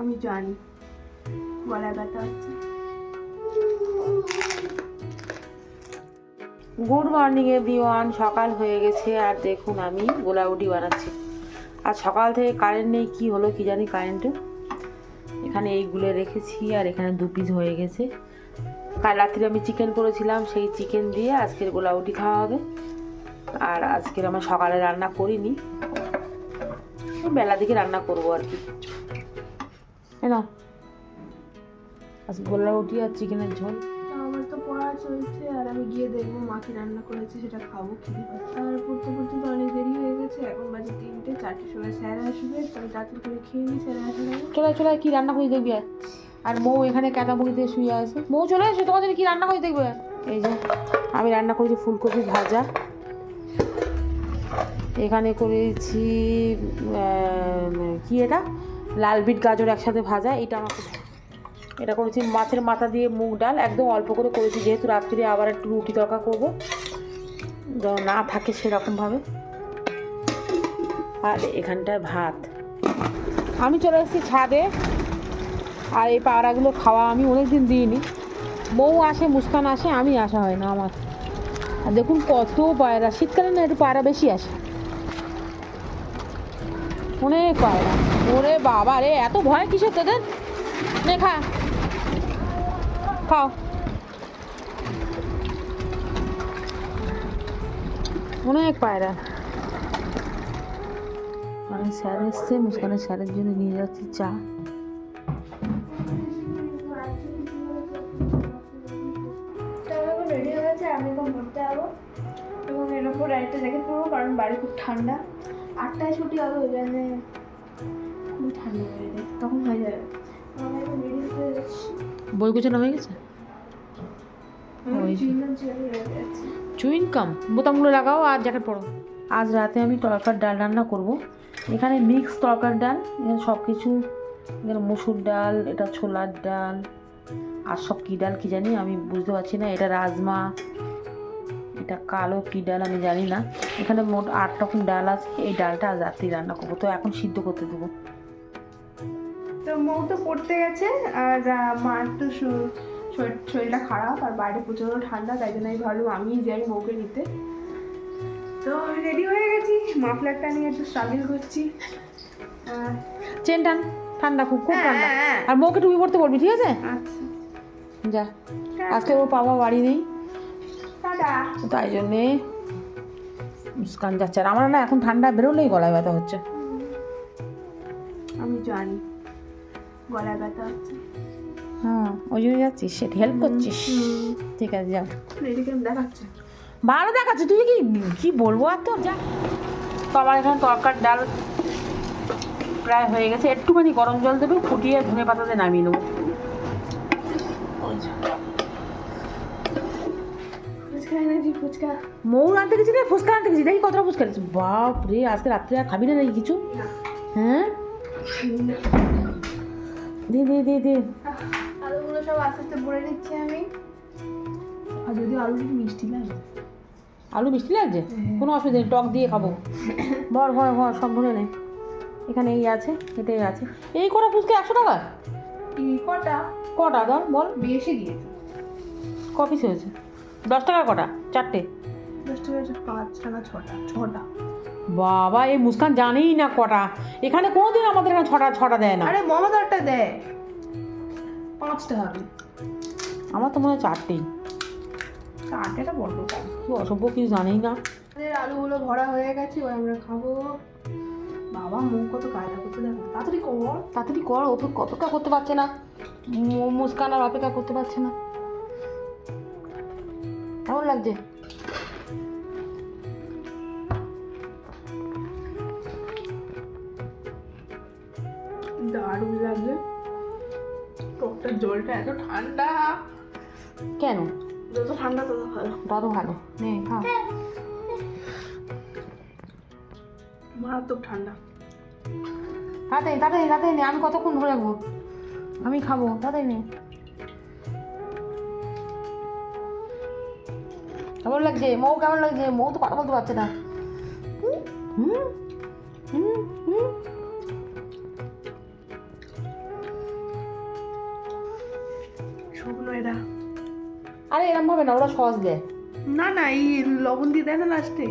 আমি জানি। গলায় ব্যথা হচ্ছে। গুড মর্নিং এভরিওয়ান সকাল হয়ে গেছে, আর দেখুন আমি গোলাউটি বানাচ্ছি। আর সকাল থেকে কারেন্ট নেই, কী হলো কি জানি কারেন্টে এখানে এইগুলো রেখেছি, আর এখানে দু পিস হয়ে গেছে। কাল রাত্রে আমি চিকেন করেছিলাম, সেই চিকেন দিয়ে আজকের গোলাউটি খাওয়া হবে। আর আজকের আমার সকালে রান্না করিনি। বেলা দিকে রান্না করব আর কি। না আজকে গোলাউটি আর চিকেনের ঝোল। আমার তো পড়া চলছে আর আমি গিয়ে দেখব মা কি রান্না করেছে সেটা খাব খেতে আর পড়তে পড়তে তো অনেক দেরি হয়ে গেছে এখন বাজে তিনটে চারটের সময় স্যার আসবে তাহলে তাড়াতাড়ি করে খেয়ে নিই স্যার আগে চলে চলে কি রান্না করে দেখবি আর? আর মৌ এখানে ক্যাতা মুড়িতে শুয়ে আছে। মৌ চলে এসে তোমাদের কি রান্না করে দেখবে এই যে আমি রান্না করেছি ফুলকপি ভাজা। এখানে করেছি কি এটা? লাল বিট গাজর একসাথে ভাজা, এটা খুব এটা করেছি মাছের মাথা দিয়ে মুগ ডাল, একদম অল্প করে করেছি, যেহেতু রাত্রিরে আবার একটু রুটি তরকা করব। না থাকে সেরকমভাবে। আর এখানটায় ভাত। আমি চলে এসেছি ছাদে, আর এই পায়রাগুলো খাওয়া আমি অনেক দিন দিইনি। বউ আসে, মুস্কান আসে, আমি আসা হয় না আমার। আর দেখুন কত পায়রা, শীতকালে না একটু পায়রা বেশি আসে। অনেক পায়রা ওরে বাবা রে এত ভয় কিসের তোদের? নে খা। খাও। অনেক পায়রা মানে স্যার এসছে মুস্কানের স্যারের জন্য নিয়ে যাচ্ছি চা। হয়ে আমি এখন পড়তে যাব। এবং এর উপর একটা জ্যাকেট পরবো কারণ বাড়ি খুব ঠান্ডা। আটটায় ছুটি হবে ওই জন্য খুব ঠান্ডা হয়ে যায় তখন হয়ে যাবে। বই গোছানো হয়ে গেছে? ওই যে। চুইংগাম চেয়ারে রেখে যাচ্ছি। চুইং কাম বোতামগুলো লাগাও আর জ্যাকেট পরো। আজ রাতে আমি তরকার ডাল রান্না করব। এখানে মিক্স তরকার ডাল এখানে সব কিছু এখানে মসুর ডাল এটা ছোলার ডাল আর সব কী ডাল কী জানি আমি বুঝতে পারছি না এটা রাজমা এটা কালো কী ডাল আমি জানি না। এখানে মোট আট রকম ডাল আছে এই ডালটা আজ রাত্রি রান্না করব। তো এখন সিদ্ধ করতে দেবো। তো মৌ তো পড়তে গেছে আর মা একটু শরীর- শরীরটা খারাপ আর বাইরে প্রচণ্ড ঠান্ডা তাই জন্য আমি ভাবলাম আমি যাই মৌকে নিতে। তো রেডি হয়ে গেছি মাফলারটা নিয়ে একটু স্ট্রাগল করছি। চেন টান ঠান্ডা খুব খুব হ্যাঁ, ঠান্ডা। হ্যাঁ। আর মৌকে টুপি পড়তে বলবি ঠিক আছে? আচ্ছা। যা আজকে ও বাবা বাড়ি নেই। তো তাই জন্যে মুস্কান যাচ্ছে। আর আমার না এখন ঠান্ডা বেরোলেই গলায় ব্যথা হচ্ছে। আমি জানি গলায় ব্যথা হচ্ছে। হ্যাঁ ওই জন্য যাচ্ছিস সেটা হেল্প করছিস। ঠিক আছে যা। রেডি দেখাচ্ছে। ভালো দেখাচ্ছে তুই কি কি বলব আর তোর? যা। তো আমার এখানে তরকার ডাল প্রায় হয়ে গেছে। একটুখানি গরম জল দেবে ফুটিয়ে ধনে পাতাতে নামিয়ে নেব। ফুচকা এনেছি ফুচকা। মৌ আনতে গেছি রে ফুচকা আনতে গেছি। দেখি কতটা ফুচকা এনেছি। বাপ রে আজকে রাত্রে আর খাবি না নাকি কিছু? হ্যাঁ? দে দে দে দে। আলুগুলো সব আস্তে আস্তে ভরে নিচ্ছি আমি। আর যদি একটু মিষ্টি লাগে? আলু মিষ্টি লাগছে? কোনো অসুবিধা নেই টক দিয়ে খাব। ভর ভর ভর সব ভরে নেই এখানে এই আছে এটাই আছে। এই কটা ফুচকা একশো টাকা? কটা। কটা ধর বল। বেশি দিয়েছে। কপিস হয়েছে? দশ টাকা কটা? চারটে? দশ টাকা পাঁচ টাকা ছটা ছটা। বাবা এই মুস্কান জানেই না কটা। এখানে কোনোদিন আমাদের এখানে ছটা ছটা দেয় না। আরে মমতারটা দেয়। পাঁচটা হবে। আমার তো মনে হয় চারটেই চারটেটা কম কি অসভ্য কিছু জানেই না। আমাদের আলুগুলো ভরা হয়ে গেছে ওই আমরা খাব। বাবা মুখ কত কায়দা করতে দেখো। তাড়াতাড়ি কর। তাড়াতাড়ি কর অপেক্ষা অপেক্ষা করতে পারছে না। মুস্কান আর অপেক্ষা করতে পারছে না। কেমন লাগছে? দারুণ লাগবে টকটার জলটা এত ঠান্ডা। কেন? যত ঠান্ডা তত ভালো। তত ভালো। নে খা। মারাত্মক ঠান্ডা। তাড়াতাড়ি তাড়াতাড়ি তাড়াতাড়ি নে আমি কতক্ষণ ধরে রাখব? আমি খাব তাড়াতাড়ি নে। কেমন লাগছে? মৌ কেমন লাগছে? মৌ তো কথা বলতে পারছে না। আরে এরম ভাবে না ওরা সস দেয় না না এই লবণ দিয়ে দেয় না লাস্টে